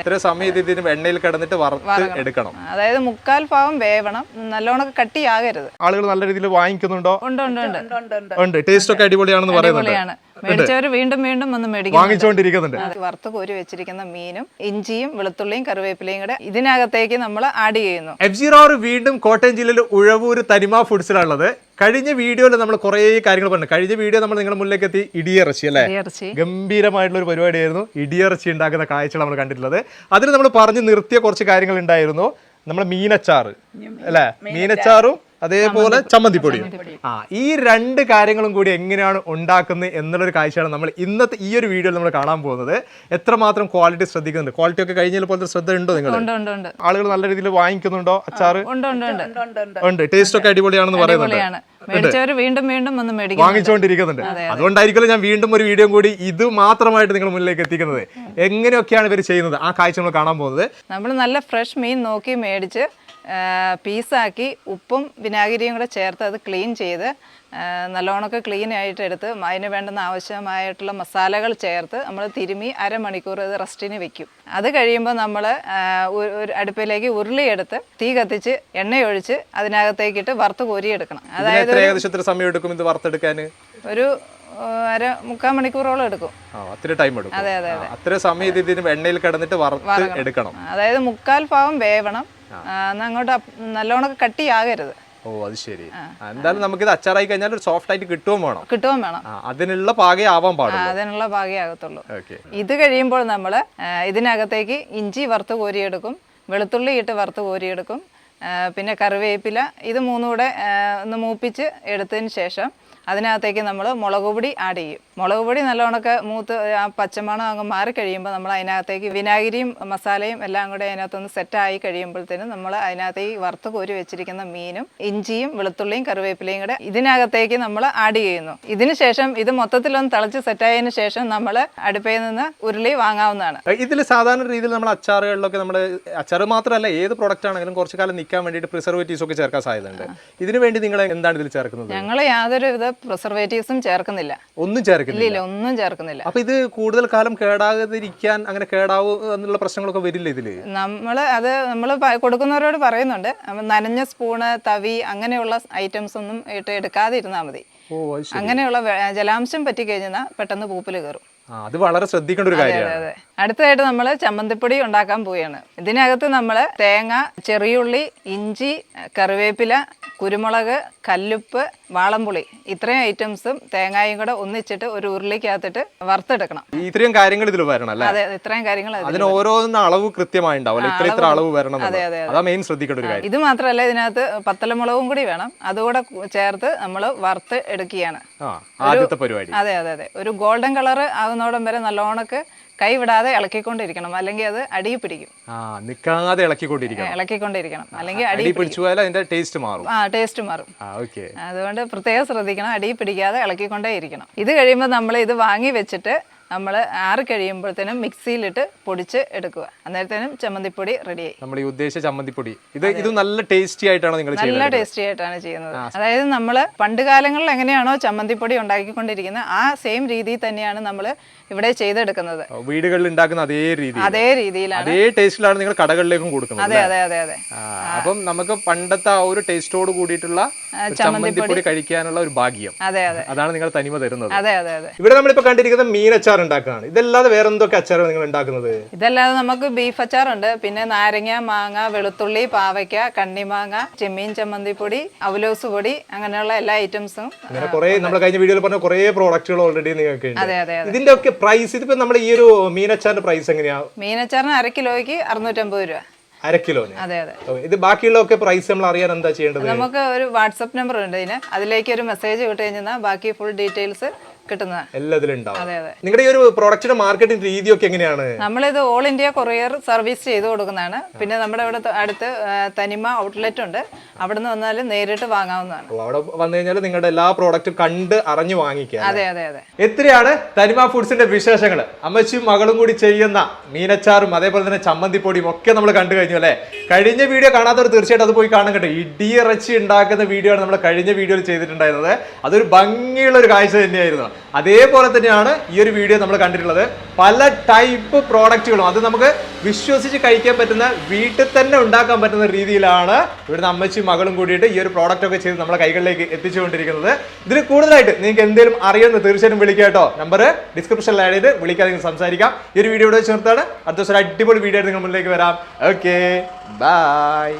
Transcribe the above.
ഇത്ര സമയം ഇതിന് എണ്ണയിൽ കിടന്നിട്ട് വറുത്ത് എടുക്കണം. അതായത് മുക്കാൽ ഭാഗം വേവണം. നല്ലോണം കട്ടിയാകരുത് ആളുകൾ നല്ല രീതിയിൽ വാങ്ങിക്കുന്നുണ്ടോ? ഉണ്ട് ഉണ്ട് ഉണ്ട്. ഉണ്ട് ടേസ്റ്റ് ഒക്കെ അടിപൊളിയാണെന്ന് പറയുന്നുണ്ട്. മേടിച്ചവർ വീണ്ടും വീണ്ടും വന്ന് മേടിക്കും വാങ്ങിച്ചുകൊണ്ടിരിക്കുന്നുണ്ട് അത് വറുത്ത് കോരി വെച്ചിരിക്കുന്ന മീനും ഇഞ്ചിയും വെളുത്തുള്ളിയും കറിവേപ്പിലയും കൂടെ ഇതിനകത്തേക്ക് നമ്മൾ ആഡ് ചെയ്യുന്നു. എഫ് സീറോ വീണ്ടും കോട്ടയം ജില്ലയിൽ ഉഴവൂർ തനിമ ഫുഡ്സിലുള്ളത് കഴിഞ്ഞ വീഡിയോയിൽ നമ്മൾ കുറേ കാര്യങ്ങൾ പറഞ്ഞു. കഴിഞ്ഞ വീഡിയോ നമ്മൾ നിങ്ങളുടെ മുന്നിലേക്ക് എത്തി ഇടിയിറച്ചി അല്ലേ? ഗംഭീരമായിട്ടുള്ള ഒരു പരിപാടിയായിരുന്നു. ഇടിയിറച്ചി ഉണ്ടാക്കുന്ന കാഴ്ചകൾ നമ്മൾ കണ്ടിട്ടുള്ളത്. അതിൽ നമ്മൾ പറഞ്ഞു നിർത്തിയ കുറച്ച് കാര്യങ്ങൾ ഉണ്ടായിരുന്നു. നമ്മുടെ മീനച്ചാറ് അല്ലേ? മീനച്ചാറും. അതേപോലെ ചമ്മന്തിപ്പൊടിയും ആ ഈ രണ്ട് കാര്യങ്ങളും കൂടി എങ്ങനെയാണ് ഉണ്ടാക്കുന്നത് എന്നുള്ളൊരു കാഴ്ചയാണ് നമ്മൾ ഇന്നത്തെ ഈ ഒരു വീഡിയോയിൽ നമ്മൾ കാണാൻ പോകുന്നത്. എത്രമാത്രം ക്വാളിറ്റി ശ്രദ്ധിക്കുന്നുണ്ട്? ക്വാളിറ്റി ഒക്കെ കഴിഞ്ഞ പോലത്തെ ശ്രദ്ധ ഉണ്ടോ നിങ്ങൾ ആളുകൾ നല്ല രീതിയിൽ വാങ്ങിക്കുന്നുണ്ടോ അച്ചാറ്? ഉണ്ട് ടേസ്റ്റ് ഒക്കെ അടിപൊളിയാണെന്ന് പറയുന്നുണ്ട്. അടിപൊളിയാണ് വീണ്ടും വീണ്ടും വന്ന് മേടിക്കും വാങ്ങിച്ചുകൊണ്ടിരിക്കുന്നുണ്ട്. അതുകൊണ്ടായിരിക്കും ഞാൻ വീണ്ടും ഒരു വീഡിയോ കൂടി ഇത് മാത്രമായിട്ട് നിങ്ങൾ മുന്നിലേക്ക് എത്തിക്കുന്നത്. എങ്ങനെയൊക്കെയാണ് ഇവർ ചെയ്യുന്നത്? ആ കാഴ്ച നമ്മൾ കാണാൻ പോകുന്നത്. നമ്മൾ നല്ല ഫ്രഷ് മീൻ നോക്കി മേടിച്ച് പീസാക്കി ഉപ്പും വിനാഗിരിയും കൂടെ ചേർത്ത് അത് ക്ലീൻ ചെയ്ത് നല്ലോണമൊക്കെ ക്ലീൻ ആയിട്ട് എടുത്ത് അതിന് വേണ്ടുന്ന ആവശ്യമായിട്ടുള്ള മസാലകൾ ചേർത്ത് നമ്മൾ തിരുമി അരമണിക്കൂർ അത് റെസ്റ്റിന് വെക്കും. അത് കഴിയുമ്പോൾ നമ്മൾ ഒരു അടുപ്പിലേക്ക് ഉരുളിയെടുത്ത് തീ കത്തിച്ച് എണ്ണയൊഴിച്ച് അതിനകത്തേക്കിട്ട് വറുത്ത് കോരിയെടുക്കണം. അതായത് ഏകദേശം സമയം എടുക്കും ഇത് വറുത്തെടുക്കാൻ? ഒരു അര മുക്കാൽ മണിക്കൂറോളം എടുക്കും. അത്ര ടൈം എടുക്കും. അതെ അതെ അതെ. അത്ര സമയം ഇതിന് എണ്ണയിൽ കിടന്നിട്ട് വറുത്ത് എടുക്കണം. അതായത് മുക്കാൽ ഭാഗം വേവണം. അങ്ങോട്ട് നല്ലോണം കട്ടിയാകരുത് ഓ അത് ശരി. എന്തായാലും നമുക്കിത് അച്ചാറായി കഴിഞ്ഞാൽ ഒരു സോഫ്റ്റ് ആയിട്ട് കിട്ടുകയും വേണം. കിട്ടുകയും വേണം. അതിനുള്ള പാകേ ആവാൻ പാടില്ല അതിനുള്ള ഭാഗ്യമാകത്തുള്ളൂ ഓക്കെ. ഇത് കഴിയുമ്പോൾ നമ്മൾ ഇതിനകത്തേക്ക് ഇഞ്ചി വറുത്ത് കോരിയെടുക്കും വെളുത്തുള്ളി ഇട്ട് വറുത്ത് കോരിയെടുക്കും പിന്നെ കറിവേപ്പില ഇത് മൂന്നും കൂടെ ഒന്ന് മൂപ്പിച്ച് എടുത്തതിന് ശേഷം അതിനകത്തേക്ക് നമ്മൾ മുളക് പൊടി ആഡ് ചെയ്യും. മുളക് പൊടി നല്ലവണ്ണമൊക്കെ മൂത്ത് ആ പച്ചമണം അങ്ങ് മാറി കഴിയുമ്പോൾ നമ്മൾ അതിനകത്തേക്ക് വിനാഗിരിയും മസാലയും എല്ലാം കൂടെ അതിനകത്തൊന്ന് സെറ്റായി കഴിയുമ്പോഴത്തേനും നമ്മൾ അതിനകത്തേക്ക് വറുത്ത് കോരി വെച്ചിരിക്കുന്ന മീനും ഇഞ്ചിയും വെളുത്തുള്ളിയും കറിവേപ്പിലയും കൂടെ ഇതിനകത്തേക്ക് നമ്മൾ ആഡ് ചെയ്യുന്നു. ഇതിനുശേഷം ഇത് മൊത്തത്തിലൊന്ന് തിളച്ച് സെറ്റായതിനു ശേഷം നമ്മൾ അടുപ്പയിൽ നിന്ന് ഉരുളി വാങ്ങാവുന്നതാണ്. ഇതിൽ സാധാരണ രീതിയിൽ നമ്മൾ അച്ചാറുകളിലൊക്കെ നമ്മൾ അച്ചാർ മാത്രമല്ല ഏത് പ്രോഡക്റ്റ് ആണെങ്കിലും കുറച്ചു കാലം നിൽക്കാൻ വേണ്ടിയിട്ട് പ്രിസർവേറ്റീവ്സ് ഒക്കെ ചേർക്കാൻ സാധ്യതയുണ്ട്. ഇതിനു വേണ്ടി നിങ്ങൾ എന്താണ് ഇതിൽ ചേർക്കുന്നത്? ഞങ്ങൾ യാതൊരു വിധ പ്രിസർവേറ്റീവ്സും ചേർക്കുന്നില്ല. ഒന്നും ചേർക്കുന്നില്ല. ഇല്ല ഒന്നും ചേർക്കുന്നില്ല. അപ്പൊ ഇത് കൂടുതൽ കാലം കേടാകാതിരിക്കാൻ അങ്ങനെ കേടാവും എന്നുള്ള പ്രശ്നങ്ങളൊക്കെ വരില്ല ഇതിൽ? നമ്മൾ അത് നമ്മൾ കൊടുക്കുന്നവരോട് പറയുന്നുണ്ട്. നനഞ്ഞ സ്പൂണ് തവി അങ്ങനെയുള്ള ഐറ്റംസ് ഒന്നും ഇട്ട് എടുക്കാതെ ഇരുന്നാൽ മതി അങ്ങനെയുള്ള ജലാംശം പറ്റി കഴിഞ്ഞാൽ പെട്ടെന്ന് പൂപ്പിൽ കയറും അത് വളരെ ശ്രദ്ധിക്കേണ്ട ഒരു കാര്യമാണ്. അടുത്തതായിട്ട് നമ്മൾ ചമ്മന്തിപ്പൊടി ഉണ്ടാക്കാൻ പോവുകയാണ്. ഇതിനകത്ത് നമ്മൾ തേങ്ങ ചെറിയുള്ളി ഇഞ്ചി കറിവേപ്പില കുരുമുളക് കല്ലുപ്പ് വാളംപുളി ഇത്രയും ഐറ്റംസും തേങ്ങായും കൂടെ ഒന്നിച്ചിട്ട് ഒരു ഉരുളിക്കകത്തിട്ട് വറുത്തെടുക്കണം. ഇത്രയും കാര്യങ്ങൾ ഇതിൽ വരണം അല്ലേ? അതെ ഇത്രയും കാര്യങ്ങൾ അതിന് ഓരോന്നും അളവ് കൃത്യമായി ഉണ്ടാവും ഇത്ര ഇത്ര അളവ് വരണം അതെ അതെ, അതാ. മെയിൻ ശ്രദ്ധിക്കേണ്ട ഒരു കാര്യം. ഇത് മാത്രമല്ല ഇതിനകത്ത് പത്തലമുളകും കൂടി വേണം. അതുകൂടെ ചേർത്ത് നമ്മൾ വറുത്ത് എടുക്കുകയാണ്. ആദ്യത്തെ പരിപാടി. അതെ അതെ അതെ. ഒരു ഗോൾഡൻ കളർ ആകുന്നോടം വരെ നല്ലോണക്ക് കൈ വിടാതെ ഇളക്കിക്കൊണ്ടിരിക്കണം. അല്ലെങ്കിൽ അത് അടിയിൽ പിടിക്കും. ആ നിക്കാതെ ഇളക്കിക്കൊണ്ടിരിക്കണം. ഇളക്കിക്കൊണ്ടിരിക്കണം. അല്ലെങ്കിൽ അടി അടി പിടിച്ചു പോയാൽ അതിന്റെ ടേസ്റ്റ് മാറും. ആ ടേസ്റ്റ് മാറും. അതുകൊണ്ട് പ്രത്യേകം ശ്രദ്ധിക്കണം. അടി പിടിക്കാതെ ഇളക്കിക്കൊണ്ടേ ഇരിക്കണം ഇത് കഴിയുമ്പോൾ നമ്മൾ ഇത് വാങ്ങി വെച്ചിട്ട് നമ്മൾ ആറി കഴിയുമ്പോഴത്തേനും മിക്സിയിലിട്ട് പൊടിച്ച് എടുക്കുക. അന്നേരത്തേനും ചമ്മന്തിപ്പൊടി റെഡിയായി നമ്മൾ ഈ ഉദ്ദേശിച്ച ചമ്മന്തിപ്പൊടി. ഇത് ഇത് നല്ല ടേസ്റ്റി ആയിട്ടാണ് നിങ്ങൾ നല്ല ടേസ്റ്റി ആയിട്ടാണ് ചെയ്യുന്നത്. അതായത് നമ്മൾ പണ്ട് കാലങ്ങളിൽ എങ്ങനെയാണോ ചമ്മന്തിപ്പൊടി ഉണ്ടാക്കിക്കൊണ്ടിരിക്കുന്നത് ആ സെയിം രീതിയിൽ തന്നെയാണ് നമ്മൾ ഇവിടെ ചെയ്തെടുക്കുന്നത്. വീടുകളിൽ ഉണ്ടാക്കുന്ന അതേ രീതി അതേ രീതിയിലാണ്. അതേ ടേസ്റ്റിലാണ് നിങ്ങൾ കടകളിലേക്കും കൊടുക്കുന്നത് അതെ അതെ അതെ അതെ. അപ്പം നമുക്ക് പണ്ടത്തെ ആ ഒരു ടേസ്റ്റോട് കൂടിയിട്ടുള്ള ചമ്മന്തിപ്പൊടി കഴിക്കാനുള്ള ഒരു ഭാഗ്യം. അതെ അതെ. അതാണ് നിങ്ങൾ തനിമ തരുന്നത്. അതെ അതെ അതെ. ഇവിടെ നമ്മളിപ്പോ കണ്ടിരിക്കുന്നത് മീനച്ചാർ ഉണ്ടാക്കുകയാണ് ഇതല്ലാതെ വേറെ എന്തൊക്കെ അച്ചാറാണ് നിങ്ങൾ ഉണ്ടാക്കുന്നത്? ഇതല്ലാതെ നമുക്ക് ബീഫ് അച്ചാറുണ്ട്. പിന്നെ നാരങ്ങ മാങ്ങ വെളുത്തുള്ളി പാവയ്ക്ക കണ്ണിമാങ്ങ ചെമ്മീൻ ചമ്മന്തിപ്പൊടി അവലോസ് പൊടി അങ്ങനെയുള്ള എല്ലാ ഐറ്റംസും അങ്ങനെ കുറെ നമ്മൾ കഴിഞ്ഞ വീഡിയോയിൽ പറഞ്ഞ കുറെ പ്രോഡക്റ്റുകൾ ഓൾറെഡി നിങ്ങൾക്ക് അതെ അതെ അതെ. ഇതിന്റെ ഒക്കെ പ്രൈസ് ഇതിപ്പോ നമ്മുടെ ഈ ഒരു മീനച്ചാറിന്റെ പ്രൈസ് എങ്ങനെയാ? മീനച്ചാറിന് അര കിലോയ്ക്ക് അറുന്നൂറ്റമ്പത് രൂപ. അര കിലോന്? അതെ അതെ. ഇത് ബാക്കിയുള്ള ഒക്കെ പ്രൈസ് നമ്മൾ അറിയാൻ എന്താ ചെയ്യേണ്ടത്? നമുക്ക് ഒരു വാട്സപ്പ് നമ്പർ ഉണ്ട് ഇതിന്. അതിലേക്ക് ഒരു മെസ്സേജ് വിട്ട് കഴിഞ്ഞാൽ ബാക്കി ഫുൾ ഡീറ്റെയിൽസ് എല്ലാത്തിലും ഉണ്ടാവും അതെ നിങ്ങളുടെ ഈ ഒരു പ്രോഡക്റ്റിന്റെ മാർക്കറ്റിംഗ് രീതിയൊക്കെ എങ്ങനെയാണ്? നമ്മളിത് ഓൾ ഇന്ത്യ കൊറിയർ സർവീസ് ചെയ്ത് കൊടുക്കുന്നതാണ്. പിന്നെ നമ്മുടെ ഇവിടെ അടുത്ത് തനിമ ഔട്ട്ലെറ്റ് ഉണ്ട്. അവിടെ നിന്ന് വന്നാലും നേരിട്ട് വാങ്ങാവുന്നതാണ്. അവിടെ വന്നു കഴിഞ്ഞാൽ നിങ്ങളുടെ എല്ലാ പ്രോഡക്റ്റും കണ്ട് അറിഞ്ഞു വാങ്ങിക്കാം അതെ അതെ അതെ. എത്രയാണ് തനിമ ഫുഡ്സിന്റെ വിശേഷങ്ങൾ അമ്മച്ചിയും മകളും കൂടി ചെയ്യുന്ന മീനച്ചാറും അതേപോലെ തന്നെ ചമ്മന്തിപ്പൊടിയും ഒക്കെ നമ്മൾ കണ്ടു കഴിഞ്ഞു അല്ലേ? കഴിഞ്ഞ വീഡിയോ കാണാത്തവർ തീർച്ചയായിട്ടും അത് പോയി കാണാൻ കേട്ടോ. ഇടിയിറച്ചി ഉണ്ടാക്കുന്ന വീഡിയോ ആണ് നമ്മൾ കഴിഞ്ഞ വീഡിയോയിൽ ചെയ്തിട്ടുണ്ടായിരുന്നത്. അതൊരു ഭംഗിയുള്ള ഒരു കാഴ്ച തന്നെയായിരുന്നു. അതേപോലെ തന്നെയാണ് ഈ ഒരു വീഡിയോ നമ്മൾ കണ്ടിട്ടുള്ളത്. പല ടൈപ്പ് പ്രോഡക്റ്റുകളും അത് നമുക്ക് വിശ്വസിച്ച് കഴിക്കാൻ പറ്റുന്ന വീട്ടിൽ തന്നെ ഉണ്ടാക്കാൻ പറ്റുന്ന രീതിയിലാണ് ഇവിടുന്ന് അമ്മച്ചും മകളും കൂടിയിട്ട് ഈ ഒരു പ്രോഡക്റ്റ് ഒക്കെ ചെയ്ത് നമ്മുടെ കൈകളിലേക്ക് എത്തിച്ചുകൊണ്ടിരിക്കുന്നത്. ഇതിൽ കൂടുതലായിട്ട് നിങ്ങൾക്ക് എന്തെങ്കിലും അറിയുന്നത് തീർച്ചയായിട്ടും വിളിക്കുക കേട്ടോ. നമ്പർ ഡിസ്ക്രിപ്ഷനിൽ ആഡ് ചെയ്ത് വിളിക്കാതെ സംസാരിക്കാം. ഈ ഒരു വീഡിയോ ഇവിടെ ചേർത്താണ് അടുത്ത ദിവസം അടിപൊളി വീഡിയോ ആയിട്ട് നിങ്ങൾ മുന്നിലേക്ക് വരാം. Okay bye